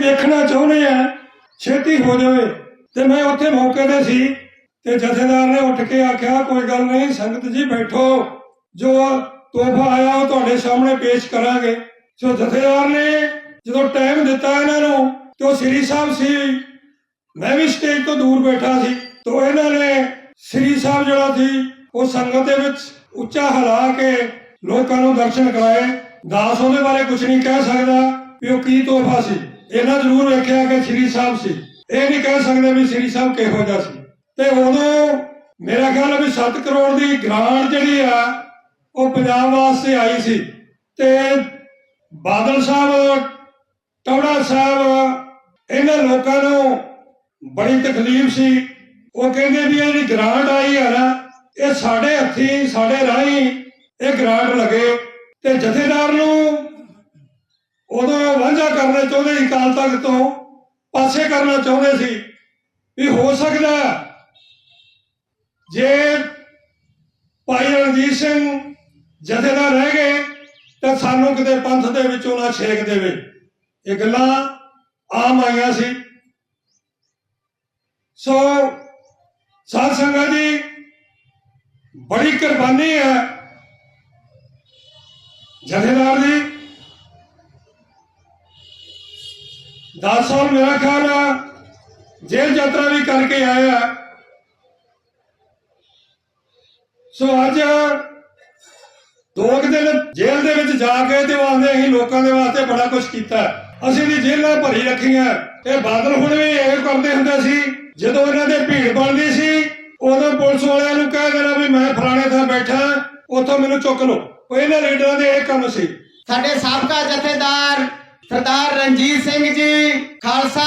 ਦੇਖਣਾ ਚਾਹੁੰਦੇ ਆ, ਛੇਤੀ ਹੋ ਜਾਵੇ। ਤੇ ਮੈਂ ਉੱਥੇ ਮੌਕੇ ਤੇ ਸੀ, ਤੇ ਜਥੇਦਾਰ ਨੇ ਉੱਠ ਕੇ ਆਖਿਆ, ਕੋਈ ਗੱਲ ਨਹੀਂ, ਸੰਗਤ ਜੀ ਬੈਠੋ। ਜੋ ਤੋਹਫਾ ਆਇਆ, ਉਹ ਤੁਹਾਡੇ ਸਾਹਮਣੇ ਪੇਸ਼ ਕਰਾਂਗੇ। ਸੋ ਜਥੇਦਾਰ ਨੇ ਜਦੋਂ ਟਾਈਮ ਦਿੱਤਾ ਇਹਨਾਂ ਨੂੰ, ਤੇ ਉਹ ਸ੍ਰੀ ਸਾਹਿਬ ਸੀ, ਮੈਂ ਵੀ ਸਟੇਜ ਤੋਂ ਦੂਰ ਬੈਠਾ ਸੀ, ਤੋਂ ਇਹਨਾਂ ਨੇ ਸ੍ਰੀ ਸਾਹਿਬ ਜਿਹੜਾ ਸੀ, ਉਹ ਸੰਗਤ ਦੇ ਵਿੱਚ ਉੱਚਾ ਹਲਾ ਕੇ ਲੋਕਾਂ ਨੂੰ ਦਰਸ਼ਨ ਕਰਾਏ। ਦਾਸ ਉਹਦੇ ਬਾਰੇ ਕੁਝ ਨਹੀਂ ਕਹਿ ਸਕਦਾ ਵੀ ਉਹ ਕੀ ਤੋਹਫਾ ਸੀ। ਇਹਨਾਂ ਜ਼ਰੂਰ ਵੇਖਿਆ ਕਿ ਸ੍ਰੀ ਸਾਹਿਬ ਸੀ। ਇਹ ਨਹੀਂ ਕਹਿ ਸਕਦੇ ਵੀ ਸ੍ਰੀ ਸਾਹਿਬ ਕਿਹੋ ਜਿਹਾ ਸੀ। ਤੇ ਉਦੋਂ ਮੇਰਾ ਖਿਆਲ ਹੈ ਵੀ 7 ਕਰੋੜ ਦੀ ਗ੍ਰਾਂਟ ਜਿਹੜੀ ਆ, ਉਹ ਪੰਜਾਬ ਵਾਸਤੇ ਆਈ ਸੀ। ਤੇ ਬਾਦਲ ਸਾਹਿਬ, ਟੌੜਾ ਸਾਹਿਬ, ਇਹਨਾਂ ਲੋਕਾਂ ਨੂੰ ਬੜੀ ਤਕਲੀਫ ਸੀ। ਉਹ ਕਹਿੰਦੇ ਵੀ ਇਹ ਜਿਹੜੀ ਗ੍ਰਾਂਟ ਆਈ ਹੈ ਨਾ, ਇਹ ਸਾਡੇ ਹੱਥੀ, ਸਾਡੇ ਰਾਹੀਂ ਇਹ ਗ੍ਰਾਂਟ ਲਗੇ। ਤੇ ਜਥੇਦਾਰ ਨੂੰ ਉਦੋਂ ਵਾਂਝਾ ਕਰਨਾ ਚਾਹੁੰਦੇ ਸੀ ਕਾਲ ਤੱਕ ਤੋਂ, ਪਾਸੇ ਕਰਨਾ ਚਾਹੁੰਦੇ ਸੀ, ਵੀ ਹੋ ਸਕਦਾ ਜੇ ਭਾਈ ਰਣਜੀਤ ਸਿੰਘ ਜਥੇਦਾਰ ਰਹਿ ਗਏ, ਤਾਂ ਸਾਨੂੰ ਕਿਤੇ ਪੰਥ ਦੇ ਵਿੱਚੋਂ ਨਾ ਛੇਕ ਦੇਵੇ। ਇਹ ਗੱਲਾਂ ਆਮ ਆਈਆਂ ਸੀ। ਸੋ ਸਾਧ ਸੰਗਤ ਜੀ, ਬੜੀ ਕੁਰਬਾਨੀ ਹੈ ਜਥੇਦਾਰ ਜੀ 10 ਸਾਲ ਮੇਰਾ ਖਿਆਲ ਆ, ਜੇਲ੍ਹ ਯਾਤਰਾ ਵੀ ਕਰਕੇ ਆਇਆ ਸੋ ਅੱਜ ਦੋ ਕੁ ਦਿਨ ਜੇਲ੍ਹ ਦੇ ਵਿੱਚ ਜਾ ਕੇ ਤੇ ਆਂਦੇ ਅਸੀਂ ਲੋਕਾਂ ਦੇ ਵਾਸਤੇ ਬੜਾ ਕੁਝ ਕੀਤਾ ਅਸੀਂ ਵੀ ਜੇਲ੍ਹਾਂ ਭਰੀ ਰੱਖੀਆਂ ਇਹ ਬਾਦਲ ਹੁਣ ਵੀ ਇਹ ਕਰਦੇ ਹੁੰਦੇ ਸੀ, ਜਦੋਂ ਇਹਨਾਂ ਦੇ ਭੀੜ ਬਣਦੀ ਸੀ, ਉਦੋਂ ਪੁਲਿਸ ਵਾਲਿਆਂ ਨੂੰ ਕਹਿ ਦੇਣਾ ਵੀ ਮੈਂ ਫਲਾਣੇ ਥਾਂ ਬੈਠਾ, ਉੱਥੋਂ ਮੈਨੂੰ ਚੁੱਕ ਲਓ। ਉਹ ਇਹਨਾਂ ਲੀਡਰਾਂ ਦੇ ਇਹ ਕੰਮ ਸੀ। ਸਾਡੇ ਸਾਬਕਾ ਜਥੇਦਾਰ ਸਰਦਾਰ ਰਣਜੀਤ ਸਿੰਘ ਜੀ ਖਾਲਸਾ,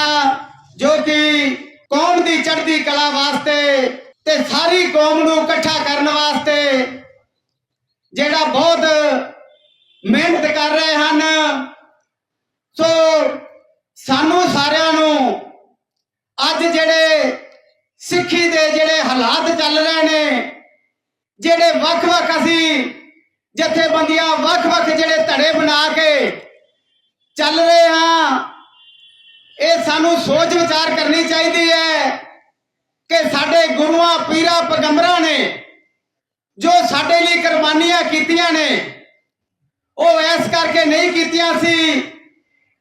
ਜੋ ਕਿ ਕੌਮ ਦੀ ਚੜ੍ਹਦੀ ਕਲਾ ਵਾਸਤੇ ਤੇ ਸਾਰੀ ਕੌਮ ਨੂੰ ਇਕੱਠਾ ਕਰਨ ਵਾਸਤੇ ਜਿਹੜਾ ਬਹੁਤ ਮਿਹਨਤ ਕਰ ਰਹੇ ਹਨ। ਸੋ ਸਾਨੂੰ ਸਾਰਿਆਂ ਨੂੰ ਅੱਜ ਜਿਹੜੇ ਸਿੱਖੀ ਦੇ ਜਿਹੜੇ ਹਾਲਾਤ ਚੱਲ ਰਹੇ ਨੇ, ਜਿਹੜੇ ਵੱਖ-ਵੱਖ ਅਸੀਂ ਜਥੇਬੰਦੀਆਂ ਵੱਖ-ਵੱਖ ਜਿਹੜੇ ਧੜੇ ਬਣਾ ਕੇ ਚੱਲ ਰਹੇ ਹਾਂ। ਇਹ ਸਾਨੂੰ ਸੋਚ ਵਿਚਾਰ ਕਰਨੀ ਚਾਹੀਦੀ ਹੈ ਕਿ ਸਾਡੇ ਗੁਰੂਆਂ, ਪੀਰਾਂ, ਪੈਗੰਬਰਾਂ ਨੇ ਜੋ ਸਾਡੇ ਲਈ ਕੁਰਬਾਨੀਆਂ ਕੀਤੀਆਂ ਨੇ, ਉਹ ਇਸ ਕਰਕੇ ਨਹੀਂ ਕੀਤੀਆਂ ਸੀ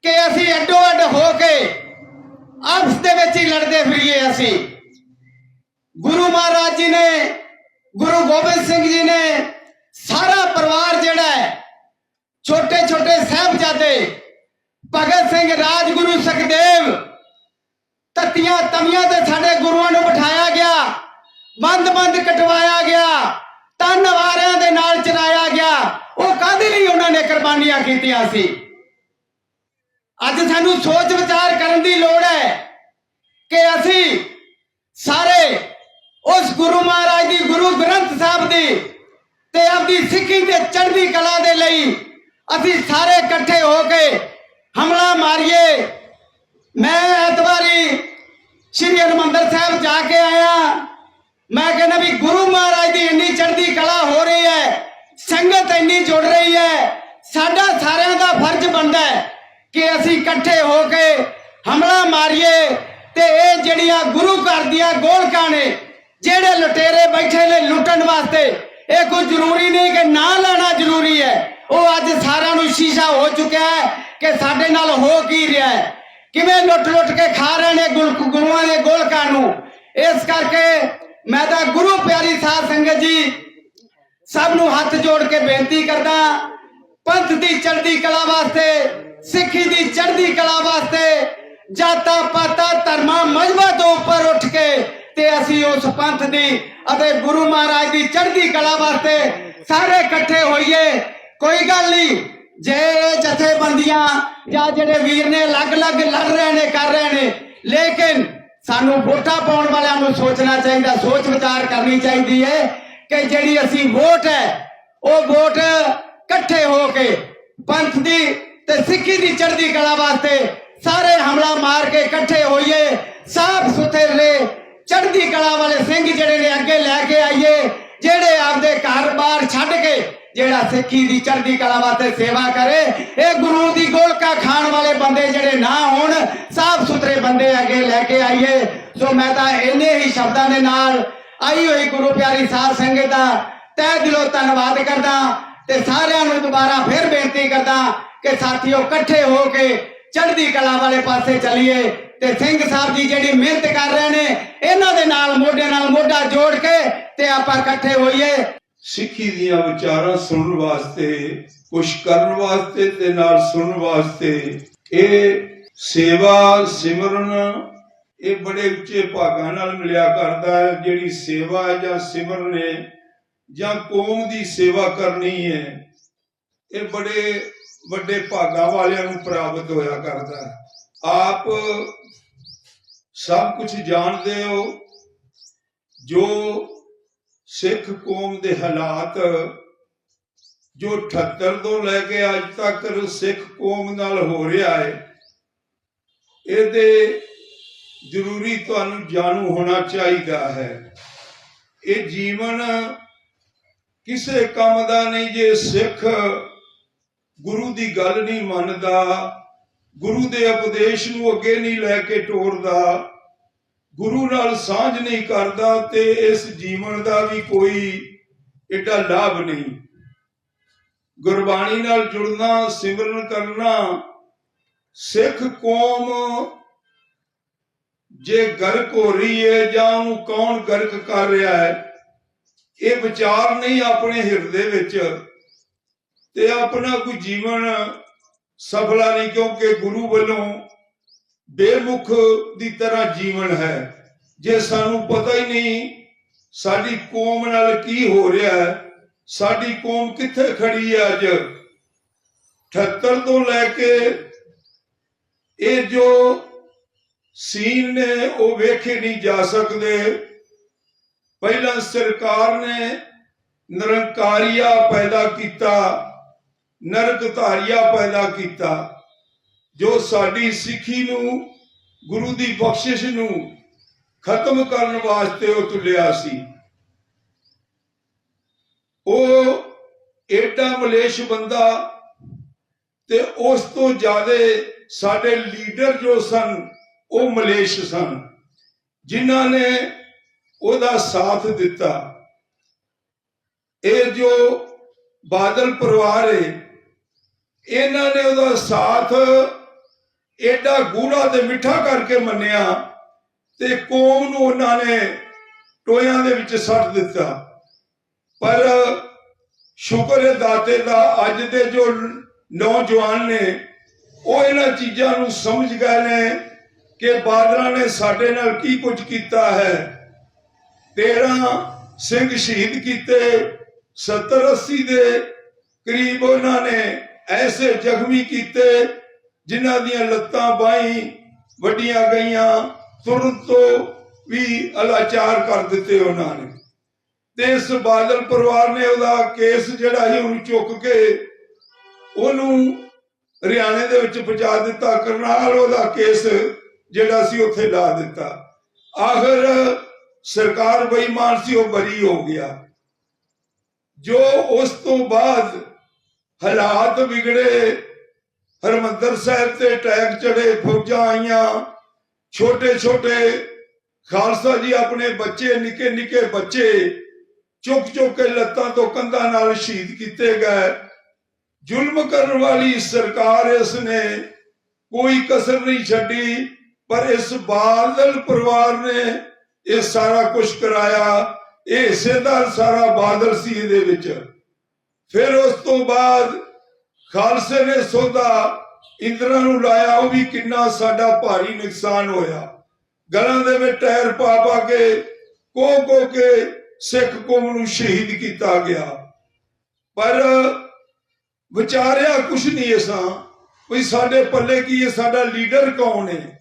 ਕਿ ਅਸੀਂ ਅੱਡੋ ਅੱਡ ਹੋ ਕੇ ਆਪਸ ਦੇ ਵਿੱਚ ਹੀ ਲੜਦੇ ਫਿਰੀਏ ਅਸੀਂ। ਗੁਰੂ ਮਹਾਰਾਜ ਜੀ ਨੇ, ਗੁਰੂ ਗੋਬਿੰਦ ਸਿੰਘ ਜੀ ਨੇ ਸਾਰਾ ਪਰਿਵਾਰ ਜਿਹੜਾ ਹੈ ਛੋਟੇ ਛੋਟੇ ਸਾਹਿਬਜ਼ਾਦੇ ਭਗਤ ਸਿੰਘ ਰਾਜਗੁਰੂ ਸੁਖਦੇਵ, ਤਤੀਆਂ ਤਵੀਆਂ ਤੇ ਸਾਡੇ ਗੁਰੂਆਂ ਨੂੰ ਬਿਠਾਇਆ ਗਿਆ, ਬੰਦ ਬੰਦ ਕਟਵਾਇਆ ਗਿਆ ਤਨ ਵਾਰਿਆਂ ਦੇ ਨਾਲ ਚਲਾਇਆ ਗਿਆ। ਉਹ ਕਾਹਦੇ ਲਈ ਉਹਨਾਂ ਨੇ ਕੁਰਬਾਨੀਆਂ ਕੀਤੀਆਂ ਸੀ? ਅੱਜ ਸਾਨੂੰ ਸੋਚ ਵਿਚਾਰ ਕਰਨ ਦੀ ਲੋੜ ਹੈ ਕਿ ਅਸੀਂ ਸਾਰੇ ਉਸ ਗੁਰੂ ਮਹਾਰਾਜ ਦੀ, ਗੁਰੂ ਗ੍ਰੰਥ ਸਾਹਿਬ ਦੀ ਤੇ ਆਪਦੀ ਸਿੱਖੀ ਤੇ ਚੜ੍ਹਦੀ ਕਲਾ ਦੇ ਲਈ ਅਸੀਂ ਸਾਰੇ ਇਕੱਠੇ ਹੋ ਕੇ ਹਮਲਾ ਮਾਰੀਏ। ਮੈਂ ਐਤਵਾਰੀ ਸ਼੍ਰੀ ਹਰਿਮੰਦਰ ਸਾਹਿਬ ਜਾ ਕੇ ਆਇਆ। ਮੈਂ ਕਹਿੰਦਾ ਵੀ ਗੁਰੂ ਮਹਾਰਾਜ ਦੀ ਇੰਨੀ ਚੜ੍ਹਦੀ ਕਲਾ ਹੋ ਰਹੀ ਹੈ, ਸੰਗਤ ਇੰਨੀ ਜੁੜ ਰਹੀ ਹੈ, ਸਾਡਾ ਸਾਰਿਆਂ ਦਾ ਫਰਜ਼ ਬਣਦਾ ਹੈ ਕਿ ਅਸੀਂ ਇਕੱਠੇ ਹੋ ਕੇ ਹਮਲਾ ਮਾਰੀਏ ਤੇ ਇਹ ਜਿਹੜੀਆਂ ਗੁਰੂ ਘਰ ਦੀਆਂ ਗੋਲਕਾਂ ਨੇ ਜਿਹੜੇ ਲੁਟੇਰੇ ਬੈਠੇ ਨੇ ਲੁੱਟਣ ਵਾਸਤੇ, ਇਹ ਕੋਈ ਜ਼ਰੂਰੀ ਨਹੀਂ ਕਿ ਨਾਂ ਲੈਣਾ ਜ਼ਰੂਰੀ ਹੈ। ਉਹ ਅੱਜ ਸਾਰਿਆਂ ਨੂੰ ਸ਼ੀਸ਼ਾ ਹੋ ਚੁੱਕਿਆ ਹੈ। ਕਿ ਸਾਡੇ ਨਾਲ ਹੋ ਕੀ ਰਿਹਾ ਹੈ? ਕਿਵੇਂ ਲੁੱਟ ਲੁੱਟ ਕੇ ਖਾ ਰਹੇ ਨੇ ਗੁਰੂਆਂ ਦੇ ਗੋਲਕਾਂ ਨੂੰ? ਇਸ ਕਰਕੇ ਮੈਂ ਤਾਂ ਗੁਰੂ ਪਿਆਰੀ ਸਾਧ ਸੰਗਤ ਜੀ ਸਭ ਨੂੰ ਹੱਥ ਜੋੜ ਕੇ ਬੇਨਤੀ ਕਰਦਾ, ਪੰਥ ਦੀ ਚੜ੍ਹਦੀ ਕਲਾ ਵਾਸਤੇ, ਸਿੱਖੀ ਦੀ ਚੜ੍ਹਦੀ ਕਲਾ ਵਾਸਤੇ ਜਾਤਾਂ ਪਾਤਾਂ ਧਰਮਾਂ ਮਜ਼ਹਬਾਂ ਤੋਂ ਉੱਪਰ ਉੱਠ ਕੇ ਤੇ ਅਸੀਂ ਉਸ ਪੰਥ ਦੀ ਅਤੇ ਗੁਰੂ ਮਹਾਰਾਜ ਦੀ ਚੜ੍ਹਦੀ ਕਲਾ ਵਾਸਤੇ ਸਾਰੇ ਇਕੱਠੇ ਹੋਈਏ। ਕੋਈ ਗੱਲ ਨਹੀਂ। ਜੇ ਜਥੇਬੰਦੀਆਂ ਜਾਂ ਜਿਹੜੇ ਵੀਰ ਨੇ ਅਲੱਗ-ਅਲੱਗ ਲੜ ਰਹੇ ਨੇ, ਕਰ ਰਹੇ ਨੇ, ਲੇਕਿਨ ਸਾਨੂੰ ਵੋਟਾਂ ਪਾਉਣ ਵਾਲਿਆਂ ਨੂੰ ਸੋਚਣਾ ਚਾਹੀਦਾ, ਸੋਚ ਵਿਚਾਰ ਕਰਨੀ ਚਾਹੀਦੀ ਹੈ ਕਿ ਜਿਹੜੀ ਅਸੀਂ ਵੋਟ ਹੈ, ਉਹ ਵੋਟ ਇਕੱਠੇ ਹੋ ਕੇ ਪੰਥ ਦੀ ਤੇ ਸਿੱਖੀ ਦੀ ਚੜ੍ਹਦੀ ਕਲਾ ਵਾਸਤੇ ਸਾਰੇ ਹਮਲਾ ਮਾਰ ਕੇ ਇਕੱਠੇ ਹੋਈਏ, ਸਾਫ਼ ਸੁਥਰੇ ਚੜ੍ਹਦੀ ਕਲਾ ਵਾਲੇ ਸਿੰਘ ਜਿਹੜੇ ਨੇ ਅੱਗੇ ਲੈ ਕੇ ਆਈਏ, ਜਿਹੜੇ ਆਪਦੇ ਘਰ-ਬਾਰ ਛੱਡ ਕੇ ਜਿਹੜਾ ਸਿੱਖੀ ਦੀ ਚੜ੍ਹਦੀ ਕਲਾ ਵਾਸਤੇ ਸੇਵਾ ਕਰੇ, ਇਹ ਗੁਰੂ ਦੀ ਗੋਲਕਾ ਖਾਣ ਵਾਲੇ ਬੰਦੇ ਜਿਹੜੇ ਨਾ ਹੋਣ ਬੰਦੇ ਅੱਗੇ ਲੈ ਕੇ ਆਈਏ। ਸੋ ਮੈਂ ਤਾਂ ਇੰਨੇ ਹੀ ਸ਼ਬਦਾਂ ਦੇ ਨਾਲ ਆਈ ਹੋਈ ਗੁਰੂ ਪਿਆਰੀ ਸਾਧ ਸੰਗਤ ਦਾ ਤਹਿ ਦਿਲੋਂ ਧੰਨਵਾਦ ਕਰਦਾ ਤੇ ਸਾਰਿਆਂ ਨੂੰ ਦੁਬਾਰਾ ਫਿਰ ਬੇਨਤੀ ਕਰਦਾ ਕਿ ਸਾਥੀਓ ਇਕੱਠੇ ਹੋ ਕੇ ਚੜ੍ਹਦੀ ਕਲਾ ਵਾਲੇ ਪਾਸੇ ਚੱਲੀਏ ਤੇ ਸਿੰਘ ਸਾਹਿਬ ਜੀ ਜਿਹੜੀ ਮਿਹਨਤ ਕਰ ਰਹੇ ਨੇ, ਇਹਨਾਂ ਦੇ ਨਾਲ ਮੋਢੇ ਨਾਲ ਮੋਢਾ ਜੋੜ ਕੇ ਤੇ ਆਪਾਂ ਇਕੱਠੇ ਹੋਈਏ। ਸਿੱਖੀ ਦੀਆਂ ਵਿਚਾਰਾਂ ਸੁਣਨ ਵਾਸਤੇ, ਕੁਛ ਕਰਨ ਵਾਸਤੇ ਤੇ ਨਾਲ ਸੁਣਨ ਵਾਸਤੇ। ਇਹ ਸੇਵਾ, ਸਿਮਰਨ, ਇਹ ਬੜੇ ਉੱਚੇ ਭਾਗਾਂ ਨਾਲ ਮਿਲਿਆ ਕਰਦਾ ਹੈ। ਜਿਹੜੀ ਸੇਵਾ ਜਾਂ ਸਿਮਰਨ ਹੈ ਜਾਂ ਕੌਮ ਦੀ ਸੇਵਾ ਕਰਨੀ ਹੈ, ਇਹ ਬੜੇ ਵੱਡੇ ਭਾਗਾਂ ਵਾਲਿਆਂ ਨੂੰ ਪ੍ਰਾਪਤ ਹੋਇਆ ਕਰਦਾ ਹੈ। ਆਪ ਸਭ ਕੁਝ ਜਾਣਦੇ ਹੋ, ਜੋ ਸਿੱਖ ਕੌਮ ਦੇ ਹਾਲਾਤ ਜੋ 78 ਤੋਂ ਲੈ ਕੇ ਅੱਜ ਤੱਕ ਸਿੱਖ ਕੌਮ ਨਾਲ ਹੋ ਰਿਹਾ ਹੈ, ਇਹਦੇ ਜ਼ਰੂਰੀ ਤੁਹਾਨੂੰ ਜਾਣੂ ਹੋਣਾ ਚਾਹੀਦਾ ਹੈ। ਇਹ ਜੀਵਨ ਕਿਸੇ ਕੰਮ ਦਾ ਨਹੀਂ, ਜੇ ਸਿੱਖ ਗੁਰੂ ਦੀ ਗੱਲ ਨਹੀਂ ਮੰਨਦਾ, ਗੁਰੂ ਦੇ ਉਪਦੇਸ਼ ਨੂੰ ਅੱਗੇ ਨਹੀਂ ਲੈ ਕੇ ਟੋਰਦਾ ਗੁਰੂ ਨਾਲ ਸਾਂਝ ਨਹੀਂ ਕਰਦਾ ਤੇ ਇਸ ਜੀਵਨ ਦਾ ਵੀ ਕੋਈ ਏਡਾ ਲਾਭ ਨਹੀਂ। ਗੁਰਬਾਣੀ ਨਾਲ ਜੁੜਨਾ, ਸਿਮਰਨ ਕਰਨਾ, ਸਿੱਖ ਕੌਮ ਜੇ ਗਰਕ ਹੋ ਰਹੀ ਹੈ ਜਾਂ ਉਹਨੂੰ ਕੌਣ ਗਰਕ ਕਰ ਰਿਹਾ ਹੈ, ਇਹ ਵਿਚਾਰ ਨਹੀਂ ਆਪਣੇ ਹਿਰਦੇ ਵਿੱਚ ਤੇ ਆਪਣਾ ਕੋਈ ਜੀਵਨ ਸਫਲਾ ਨਹੀਂ ਕਿਉਂਕਿ ਗੁਰੂ ਵੱਲੋਂ ਬੇਮੁਖ ਦੀ ਤਰ੍ਹਾਂ ਜੀਵਨ ਹੈ। ਜੇ ਸਾਨੂੰ ਪਤਾ ਹੀ ਨਹੀਂ ਸਾਡੀ ਕੌਮ ਨਾਲ ਕੀ ਹੋ ਰਿਹਾ ਹੈ, ਸਾਡੀ ਕੌਮ ਕਿੱਥੇ ਖੜੀ ਹੈ ਅੱਜ? 78 ਤੋਂ ਲੈ ਕੇ ਇਹ ਜੋ ਸੀਨ ਨੇ ਉਹ ਵੇਖੇ ਨਹੀਂ ਜਾ ਸਕਦੇ। ਪਹਿਲਾਂ ਸਰਕਾਰ ਨੇ ਨਿਰੰਕਾਰੀਆ ਪੈਦਾ ਕੀਤਾ ਨਰਕਧਾਰੀਆ ਪੈਦਾ ਕੀਤਾ। ਜੋ ਸਾਡੀ ਸਿੱਖੀ ਨੂੰ, ਗੁਰੂ ਦੀ ਬਖਸ਼ਿਸ਼ ਨੂੰ ਖਤਮ ਕਰਨ ਵਾਸਤੇ ਉਹ ਤੁਲਿਆ ਸੀ। ਉਹ ਏਡਾ ਮਲੇਸ਼ ਬੰਦਾ ਤੇ ਉਸ ਤੋਂ ਜ਼ਿਆਦਾ ਸਾਡੇ ਲੀਡਰ ਜੋ ਸਨ, ਉਹ ਮਲੇਸ਼ ਸਨ, ਜਿਨ੍ਹਾਂ ਨੇ ਉਹਦਾ ਸਾਥ ਦਿੱਤਾ। ਇਹ ਜੋ ਬਾਦਲ ਪਰਿਵਾਰ ਹੈ ਇਹਨਾਂ ਨੇ ਉਹਦਾ ਸਾਥ ਏਡਾ ਗੂੜਾ ਤੇ ਮਿੱਠਾ ਕਰਕੇ ਮੰਨਿਆ ਤੇ ਕੌਮ ਨੂੰ ਉਹਨਾਂ ਨੇ ਟੋਇਆਂ ਦੇ ਵਿੱਚ ਸੱਟ ਦਿੱਤਾ। ਪਰ ਸ਼ੁਕਰ ਹੈ ਦਾਤੇ ਦਾ, ਅੱਜ ਦੇ ਜੋ ਨੌਜਵਾਨ ਨੇ, ਉਹ ਇਹਨਾਂ ਚੀਜ਼ਾਂ ਨੂੰ ਸਮਝ ਗਏ ਨੇ ਕਿ ਬਾਦਲਾਂ ਨੇ ਸਾਡੇ ਨਾਲ ਕੀ ਕੁਝ ਕੀਤਾ ਹੈ। 13 ਸਿੰਘ ਸ਼ਹੀਦ ਕੀਤੇ 70 80 ਦੇ ਕਰੀਬ ਉਹਨਾਂ ਨੇ ਐਸੇ ਜ਼ਖਮੀ ਕੀਤੇ ਜਿਨ੍ਹਾਂ ਦੀਆਂ ਲੱਤਾਂ ਬਾਹੀਂ ਵੱਡੀਆਂ ਗਈਆਂ ਤੁਰਨ ਤੋਂ ਵੀ ਅਲਾਚਾਰ ਕਰ ਦਿੱਤੇ ਉਹਨਾਂ ਨੇ। ਤੇ ਇਸ ਬਾਦਲ ਪਰਿਵਾਰ ਨੇ ਉਹਦਾ ਕੇਸ ਜਿਹੜਾ ਸੀ, ਉਹਨੂੰ ਚੁੱਕ ਕੇ ਉਹਨੂੰ ਹਰਿਆਣੇ ਦੇ ਵਿੱਚ ਪਹੁੰਚਾ ਦਿੱਤਾ। ਕਰਨਾਲ ਉਹਦਾ ਕੇਸ ਜਿਹੜਾ ਸੀ, ਉੱਥੇ ਲਾ ਦਿੱਤਾ। ਆਖਰ ਸਰਕਾਰ ਬੇਈਮਾਨ ਸੀ, ਉਹ ਬਰੀ ਹੋ ਗਿਆ। ਜੋ ਉਸ ਤੋਂ ਬਾਅਦ ਹਾਲਾਤ ਵਿਗੜੇ ਹਰਮੰਦਰ ਸਾਹਿਬ ਤੇ ਅਟੈਕ ਚੜੇ ਫੌਜਾਂ ਆਈਆਂ। ਛੋਟੇ ਛੋਟੇ ਖਾਲਸਾ ਜੀ ਆਪਣੇ ਬੱਚੇ, ਨਿੱਕੇ ਨਿੱਕੇ ਬੱਚੇ ਚੁੱਕ ਚੁੱਕ ਕੇ ਲੱਤਾਂ ਤੋਂ ਕੰਧਾਂ ਨਾਲ ਸ਼ਹੀਦ ਕੀਤੇ ਗਏ। ਜ਼ੁਲਮ ਕਰਨ ਵਾਲੀ ਸਰਕਾਰ ਇਸ ਨੇ ਕੋਈ ਕਸਰ ਨਹੀਂ ਛੱਡੀ, ਪਰ ਇਸ ਬਾਦਲ ਪਰਿਵਾਰ ਨੇ ਇਹ ਸਾਰਾ ਕੁਝ ਕਰਾਇਆ। ਇਹ ਹਿੱਸੇਦਾਰ ਸਾਰਾ ਬਾਦਲ ਸੀ ਇਹਦੇ ਵਿੱਚ। ਫਿਰ ਉਸ ਤੋਂ ਬਾਅਦ ਖਾਲਸੇ ਨੇ ਸੋਧਾ ਇੰਦਰਾ ਨੂੰ ਲਾਇਆ, ਉਹ ਵੀ ਕਿੰਨਾ ਸਾਡਾ ਭਾਰੀ ਨੁਕਸਾਨ ਹੋਇਆ। ਗਲਾਂ ਦੇ ਵਿੱਚ ਟਾਇਰ ਪਾ ਪਾ ਕੇ ਕੋ ਕੋ ਕੇ ਸਿੱਖ ਕੌਮ ਨੂੰ ਸ਼ਹੀਦ ਕੀਤਾ ਗਿਆ। ਪਰ ਵਿਚਾਰਿਆ ਕੁਛ ਨਹੀਂ ਅਸਾਂ ਵੀ ਸਾਡੇ ਪੱਲੇ ਕੀ ਹੈ, ਸਾਡਾ ਲੀਡਰ ਕੌਣ ਹੈ?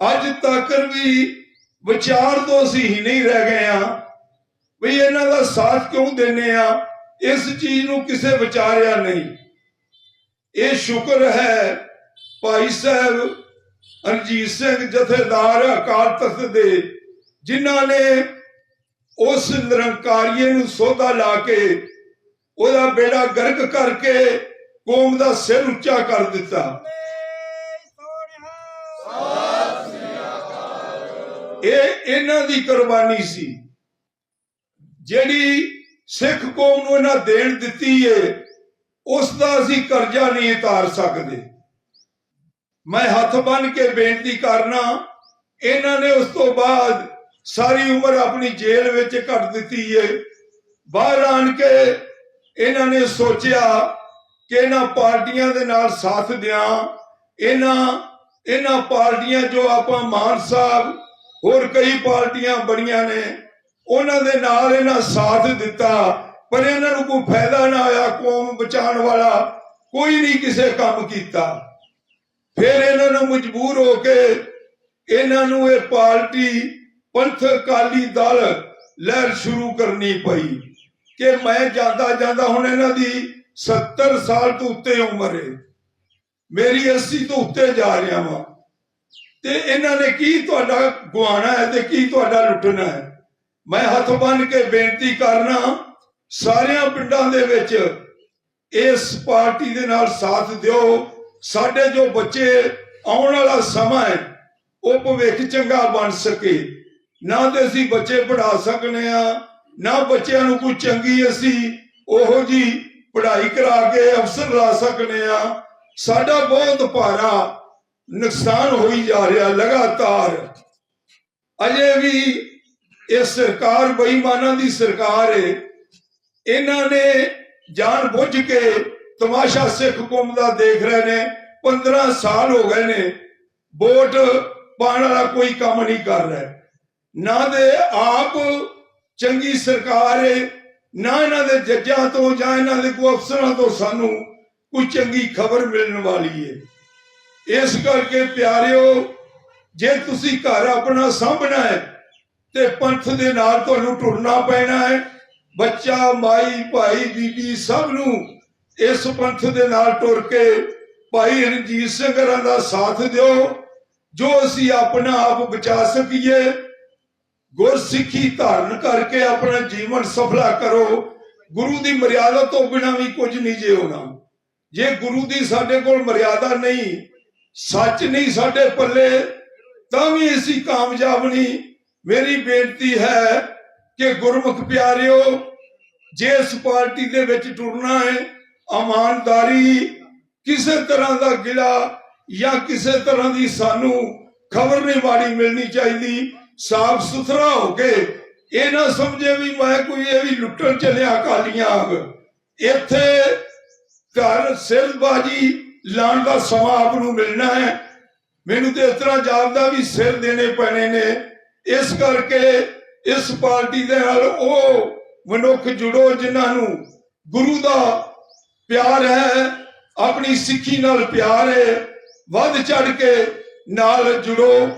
ਅੱਜ ਤੱਕ ਵੀ ਵਿਚਾਰ ਤੋਂ ਅਸੀਂ ਹੀ ਨਹੀਂ ਰਹਿ ਗਏ ਆ ਵੀ ਇਹਨਾਂ ਦਾ ਸਾਥ ਕਿਉਂ ਦਿੰਨੇ ਆ ਇਸ ਚੀਜ਼ ਨੂੰ ਕਿਸੇ ਵਿਚਾਰਿਆ ਨਹੀਂ। ਇਹ ਸ਼ੁਕਰ ਹੈ ਭਾਈ ਸਾਹਿਬ ਅਰਜੀਤ ਸਿੰਘ ਜਥੇਦਾਰ ਅਕਾਲ ਤਖਤ ਦੇ, ਜਿਨ੍ਹਾਂ ਨੇ ਉਸ ਨਿਰੰਕਾਰੀਏ ਨੂੰ ਸੋਧਾ ਲਾ ਕੇ ਉਹਦਾ ਬੇੜਾ ਗਰਕ ਕਰਕੇ ਕੌਮ ਦਾ ਸਿਰ ਉੱਚਾ ਕਰ ਦਿੱਤਾ। ਇਹ ਇਹਨਾਂ ਦੀ ਕੁਰਬਾਨੀ ਸੀ। ਜਿਹੜੀ ਸਿੱਖ ਕੌਮ ਨੂੰ ਇਹਨਾਂ ਦੇਣ ਦਿੱਤੀ ਏ ਉਸ ਦਾ ਅਸੀਂ ਕਰਜ਼ਾ ਨਹੀਂ ਉਤਾਰ ਸਕਦੇ। ਮੈਂ ਹੱਥ ਬੰਨ ਕੇ ਬੇਨਤੀ ਕਰਨਾ, ਇਹਨਾਂ ਨੇ ਉਸ ਤੋਂ ਬਾਅਦ ਸਾਰੀ ਉਮਰ ਆਪਣੀ ਜੇਲ੍ਹ ਵਿੱਚ ਕੱਟ ਦਿੱਤੀ ਏ। ਬਾਹਰ ਆਣ ਕੇ ਇਹਨਾਂ ਨੇ ਸੋਚਿਆ ਕਿ ਇਹਨਾਂ ਪਾਰਟੀਆਂ ਦੇ ਨਾਲ ਸਾਥ ਦਿਆਂ। ਇਹਨਾਂ ਇਹਨਾਂ ਪਾਰਟੀਆਂ ਜੋ ਆਪਾਂ ਮਾਨ ਸਾਹਿਬ, ਹੋਰ ਕਈ ਪਾਰਟੀਆਂ ਬੜੀਆਂ ਨੇ, ਉਹਨਾਂ ਦੇ ਨਾਲ ਇਹਨਾਂ ਸਾਥ ਦਿੱਤਾ। ਪਰ ਇਹਨਾਂ ਨੂੰ ਕੋਈ ਫਾਇਦਾ ਨਾ ਹੋਇਆ ਕੌਮ ਬਚਾਉਣ ਵਾਲਾ ਕੋਈ ਨਹੀਂ ਕਿਸੇ ਕੰਮ ਕੀਤਾ। ਫਿਰ ਇਹਨਾਂ ਨੂੰ ਮਜਬੂਰ ਹੋ ਕੇ ਇਹਨਾਂ ਨੂੰ ਇਹ ਪਾਰਟੀ ਪੰਥ ਅਕਾਲੀ ਦਲ ਲਹਿਰ ਸ਼ੁਰੂ ਕਰਨੀ ਪਈ ਕਿ ਮੈਂ ਜਾਂਦਾ ਜਾਂਦਾ ਹੁਣ ਇਹਨਾਂ ਦੀ 70 ਸਾਲ ਤੋਂ ਉੱਤੇ ਉਮਰ ਹੈ ਮੇਰੀ 80 ਤੋਂ ਉੱਤੇ ਜਾ ਰਿਹਾ ਵਾਂ। ਤੇ ਇਹਨਾਂ ਨੇ ਕੀ ਤੁਹਾਡਾ ਗਵਾਣਾ ਹੈ ਤੇ ਕੀ ਤੁਹਾਡਾ ਲੁੱਟਣਾ ਹੈ? ਮੈਂ ਹੱਥ ਬੰਨ ਕੇ ਬੇਨਤੀ ਕਰਨਾ ਸਾਰਿਆਂ ਪਿੰਡਾਂ ਦੇ ਵਿੱਚ ਇਸ ਪਾਰਟੀ ਦੇ ਨਾਲ ਸਾਥ ਦਿਓ। ਸਾਡੇ ਜੋ ਬੱਚੇ ਆਉਣ ਵਾਲਾ ਸਮਾਂ ਹੈ, ਉਹ ਭਵਿੱਖ ਚੰਗਾ ਬਣ ਸਕੇ। ਨਾ ਤੇ ਅਸੀਂ ਬੱਚੇ ਪੜ੍ਹਾ ਸਕਨੇ ਆ, ਨਾ ਬੱਚਿਆਂ ਨੂੰ ਕੋਈ ਚੰਗੀ ਅਸੀਂ ਉਹੋ ਜੀ ਪੜ੍ਹਾਈ ਕਰਾ ਕੇ ਅਫਸਰ ਲਾ ਸਕਨੇ ਆ। ਸਾਡਾ ਬਹੁਤ ਭਾਰਾ ਨੁਕਸਾਨ ਹੋਈ ਜਾ ਰਿਹਾ ਲਗਾਤਾਰ। ਅਜੇ ਵੀ ਇਹ ਸਰਕਾਰ ਬੇਈਮਾਨਾਂ ਦੀ ਸਰਕਾਰ ਹੈ। ਇਹਨਾਂ ਨੇ ਜਾਣ ਬੁੱਝ ਕੇ ਤਮਾਸ਼ਾ ਸਿੱਖ ਕੌਮ ਦਾ ਦੇਖ ਰਹੇ ਨੇ 15 ਸਾਲ ਹੋ ਗਏ ਨੇ, ਵੋਟ ਪਾਉਣ ਵਾਲਾ ਕੋਈ ਕੰਮ ਨਹੀਂ ਕਰ ਰਿਹਾ। ਨਾ ਦੇ ਆਪ ਚੰਗੀ ਸਰਕਾਰ ਹੈ ਨਾ ਇਹਨਾਂ ਦੇ ਜੱਜਾਂ ਤੋਂ ਜਾਂ ਇਹਨਾਂ ਦੇ ਕੋਈ ਅਫਸਰਾਂ ਤੋਂ ਸਾਨੂੰ ਕੋਈ ਚੰਗੀ ਖਬਰ ਮਿਲਣ ਵਾਲੀ ਹੈ ਇਸ ਕਰਕੇ ਪਿਆਰਿਓ, ਜੇ ਤੁਸੀਂ ਘਰ ਆਪਣਾ ਸਾਂਭਣਾ ਹੈ ਤੇ ਪੰਥ ਦੇ ਨਾਲ ਤੁਹਾਨੂੰ ਟੁਰਨਾ ਪੈਣਾ ਹੈ ਬੱਚਾ, ਮਾਈ, ਭਾਈ, ਬੀਬੀ ਸਭ ਨੂੰ ਇਸ ਪੰਥ ਦੇ ਨਾਲ ਟੁਰ ਕੇ ਭਾਈ ਰਣਜੀਤ ਸਿੰਘ ਹਰਾਂ ਦਾ ਸਾਥ ਦਿਓ, ਜੋ ਅਸੀਂ ਆਪਣਾ ਆਪ ਬਚਾ ਸਕੀਏ। ਗੁਰਸਿੱਖੀ ਧਾਰਨ ਕਰਕੇ ਆਪਣਾ ਜੀਵਨ ਸਫਲਾ ਕਰੋ। ਗੁਰੂ ਦੀ ਮਰਿਆਦਾ ਤੋਂ ਬਿਨਾ ਵੀ ਕੁਝ ਨਹੀਂ ਜੇ ਹੋਣਾ। ਜੇ ਗੁਰੂ ਦੀ ਸਾਡੇ ਕੋਲ ਮਰਿਆਦਾ ਨਹੀਂ, ਸੱਚ ਨਹੀਂ ਸਾਡੇ ਪੱਲੇ, ਤਾਂ ਵੀ ਅਸੀਂ ਕਾਮਯਾਬ ਨਹੀਂ। ਮੇਰੀ ਬੇਨਤੀ ਹੈ ਕਿ ਗੁਰਮੁਖ ਪਿਆਰਿਓ, ਜੇ ਇਸ ਪਾਰਟੀ ਦੇ ਵਿੱਚ ਟੁਰਨਾ ਹੈ, ਇਮਾਨਦਾਰੀ ਕਿਸੇ ਤਰ੍ਹਾਂ ਦਾ ਗਿਲਾ ਜਾਂ ਕਿਸੇ ਤਰ੍ਹਾਂ ਦੀ ਸਾਨੂੰ ਖਬਰ ਨਹੀਂ ਮਾੜੀ ਮਿਲਣੀ ਚਾਹੀਦੀ, ਸਾਫ਼ ਸੁਥਰਾ ਹੋ ਕੇ ਇਹ ਨਾ ਸਮਝੇ ਵੀ ਮੈਂ ਕੋਈ ਇਹ ਵੀ ਲੁੱਟਣ ਚੱਲਿਆ ਅਕਾਲੀਆਂ ਆਗ। ਇੱਥੇ ਘਰ ਸਿਰਬਾਜੀ ਲਾਣ ਦਾ ਸਮਾਂ ਆਪ ਨੂੰ ਮਿਲਣਾ ਹੈ। ਮੈਨੂੰ ਤੇ ਇਸ ਤਰ੍ਹਾਂ ਜਾਪਦਾ ਵੀ ਸਿਰ ਦੇਣੇ ਪੈਣੇ ਨੇ। ਇਸ ਕਰਕੇ ਇਸ ਪਾਰਟੀ ਦੇ ਨਾਲ ਉਹ ਮਨੁੱਖ ਜੁੜੋ ਜਿਨ੍ਹਾਂ ਨੂੰ ਗੁਰੂ ਦਾ ਪਿਆਰ ਹੈ, ਆਪਣੀ ਸਿੱਖੀ ਨਾਲ ਪਿਆਰ ਹੈ, ਵੱਧ ਚੜ ਕੇ ਨਾਲ ਜੁੜੋ।